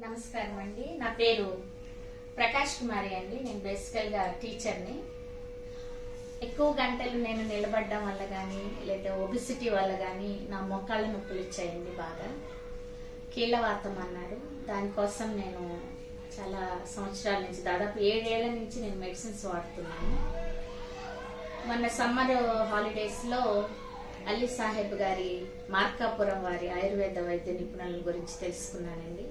నమస్కారం అండి. నా పేరు ప్రకాష్ కుమారి అండి. నేను బేసికల్గా టీచర్ని ఎక్కువ గంటలు నేను నిలబడడం వల్ల కానీ లేదా ఒబిసిటీ వల్ల కానీ నా మొక్కళ్ళ నొప్పులు ఇచ్చాయండి బాగా. కీళ్ళవాతం అన్నారు. దానికోసం నేను చాలా సంవత్సరాల నుంచి దాదాపు ఏడేళ్ళ నుంచి నేను మెడిసిన్స్ వాడుతున్నాను. మొన్న సమ్మర్ హాలిడేస్లో అలీ సాహెబ్ గారి మార్కాపురం వారి ఆయుర్వేద వైద్య నిపుణుల గురించి తెలుసుకున్నానండి.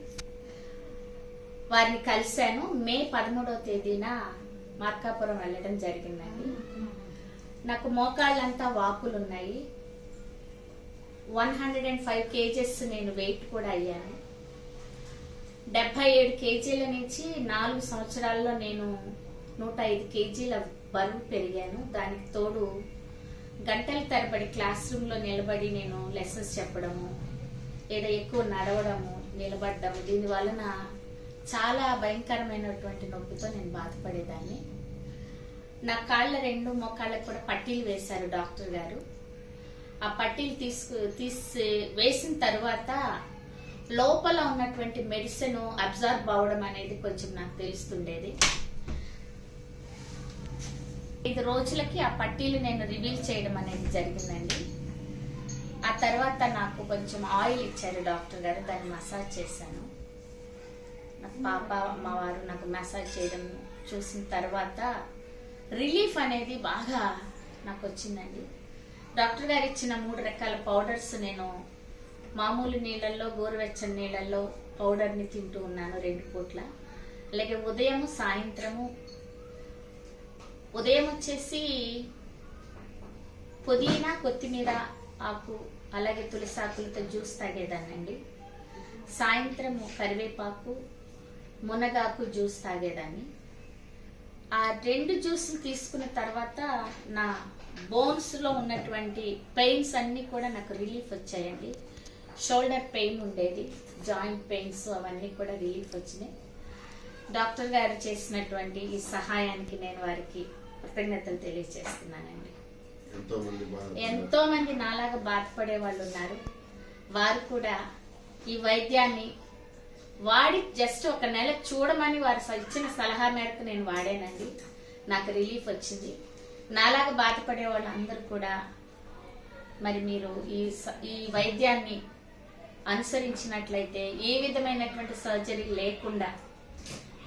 వారిని కలిశాను. మే పదమూడవ తేదీన మార్కాపురం వెళ్ళడం జరిగిందండి. నాకు మోకాళ్ళంతా వాపులు ఉన్నాయి one hundred and five kgs నేను వెయిట్ కూడా అయ్యాను. డెబ్బై ఏడు కేజీల నుంచి నాలుగు సంవత్సరాల్లో నేను నూట ఐదు కేజీల బరువు పెరిగాను. దానికి తోడు గంటల తరబడి క్లాస్ రూమ్లో నిలబడి నేను లెసన్స్ చెప్పడము లేదా ఎక్కువ నడవడము నిలబడ్డము. దీని వలన చాలా భయంకరమైనటువంటి నొప్పితో నేను బాధపడేదాన్ని. నా కాళ్ళ రెండు మోకాళ్ళకు కూడా పట్టీలు వేశారు డాక్టర్ గారు. ఆ పట్టీలు తీసుకు తీసి వేసిన తర్వాత లోపల ఉన్నటువంటి మెడిసిన్ అబ్జర్వ్ అవ్వడం అనేది కొంచెం నాకు తెలుస్తుండేది. ఐదు రోజులకి ఆ పట్టీలు నేను రివీల్ చేయడం అనేది జరిగిందండి. ఆ తర్వాత నాకు కొంచెం ఆయిల్ ఇచ్చారు డాక్టర్ గారు దాన్ని మసాజ్ చేశాను. నాకు పాప మా నాకు మసాజ్ చేయడం చూసిన తర్వాత రిలీఫ్ అనేది బాగా నాకు వచ్చిందండి. డాక్టర్ గారు ఇచ్చిన మూడు రకాల పౌడర్స్ నేను మామూలు నీళ్ళల్లో గోరువెచ్చని నీళ్ళల్లో పౌడర్ని తింటూ ఉన్నాను రెండు పూట్ల. అలాగే ఉదయము సాయంత్రము. ఉదయం వచ్చేసి పుదీనా కొత్తిమీర ఆకు అలాగే తులసి ఆకులతో జ్యూస్ తాగేదాన్నండి. సాయంత్రము కరివేపాకు మునగాకు జ్యూస్ తాగేదాన్ని. ఆ రెండు జ్యూసులు తీసుకున్న తర్వాత నా బోన్స్లో ఉన్నటువంటి పెయిన్స్ అన్నీ కూడా నాకు రిలీఫ్ వచ్చాయండి. షోల్డర్ పెయిన్ ఉండేది జాయింట్ పెయిన్స్ అవన్నీ కూడా రిలీఫ్ వచ్చినాయి. డాక్టర్ గారు చేసినటువంటి ఈ సహాయానికి నేను వారికి కృతజ్ఞతలు తెలియజేస్తున్నానండి. ఎంతో మంది బాధ ఎంతో మంది నాలాగా బాధపడే వాళ్ళు ఉన్నారు. వారు కూడా ఈ వైద్యాన్ని వాడి జస్ట్ ఒక నెల చూడమని వారు ఇచ్చిన సలహా మేరకు నేను వాడానండి. నాకు రిలీఫ్ వచ్చింది. నాలాగా బాధపడే వాళ్ళందరూ కూడా మరి మీరు ఈ స- ఈ వైద్యాన్ని అనుసరించినట్లయితే ఏ విధమైనటువంటి సర్జరీ లేకుండా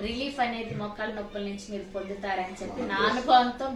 రిలీఫ్ అనేది మొక్కల నొప్పుల నుంచి మీరు పొందుతారని చెప్పి నా అనుభవంతో